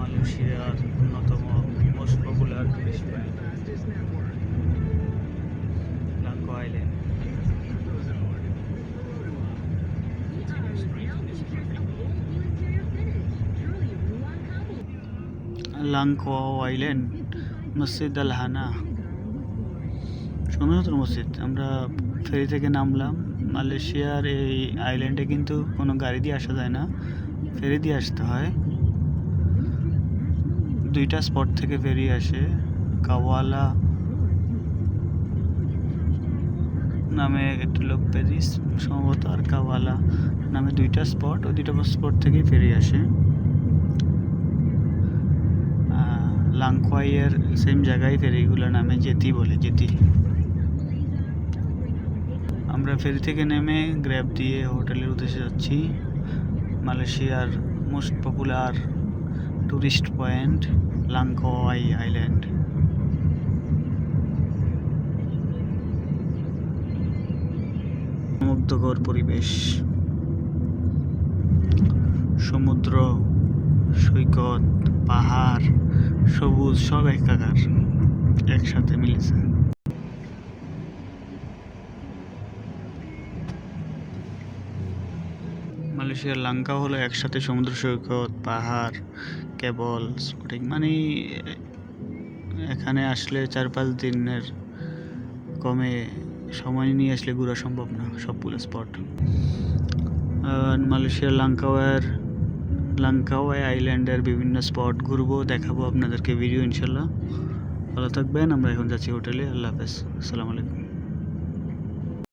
মালয়েশিয়ার অন্যতম most popular tourist point Langkawi island Langkawi island, মসজিদ আল হানা। সুন্দর মসজিদ, আমরা ফেরি থেকে নামলাম। মালয়েশিয়ার এই আইল্যান্ডে কিন্তু কোনো গাড়ি দিয়ে আসা যায় না। ফেরি দিয়ে আসতে হয়। দুইটা স্পট থেকে ফেরি আসে। কাওয়ালা নামে একটা লোক প্যারিস সম্ভবত আর কাওয়ালা নামে দুইটা স্পট ওই দুইটা স্পট থেকেই ফেরি আসে। আহ, লাংখোয়াইয়ের সেম জায়গায় ফেরিগুলো নামে জেতি বলে জেতি। আমরা ফেরি থেকে নেমে গ্র্যাব দিয়ে হোটেলের উদ্দেশ্যে যাচ্ছি। মালয়েশিয়ার most popular tourist point Langkawi island মুগ্ধকর পরিবেশ। সমুদ্র সৈকত পাহাড় সবুজ সব একাকার একসাথে মিলেছে। মালয়েশিয়ার লাঙ্কা হলো একসাথে সমুদ্র সৈকত, পাহাড়, কেবল স্পটিং মানে এখানে আসলে চার পাঁচ দিনের কমে সময় নিয়ে আসলে ঘোরা সম্ভব না, সবগুলো স্পট। মালয়েশিয়ার লাঙ্কাওয়ার, লাঙ্কাওয়াই আইল্যান্ডের বিভিন্ন স্পট ঘুরবো, দেখাবো আপনাদেরকে ভিডিও ইনশাল্লাহ। ভালো থাকবেন, আমরা এখন যাচ্ছি হোটেলে, আল্লাহ হাফেজ, আসসালামু আলাইকুম।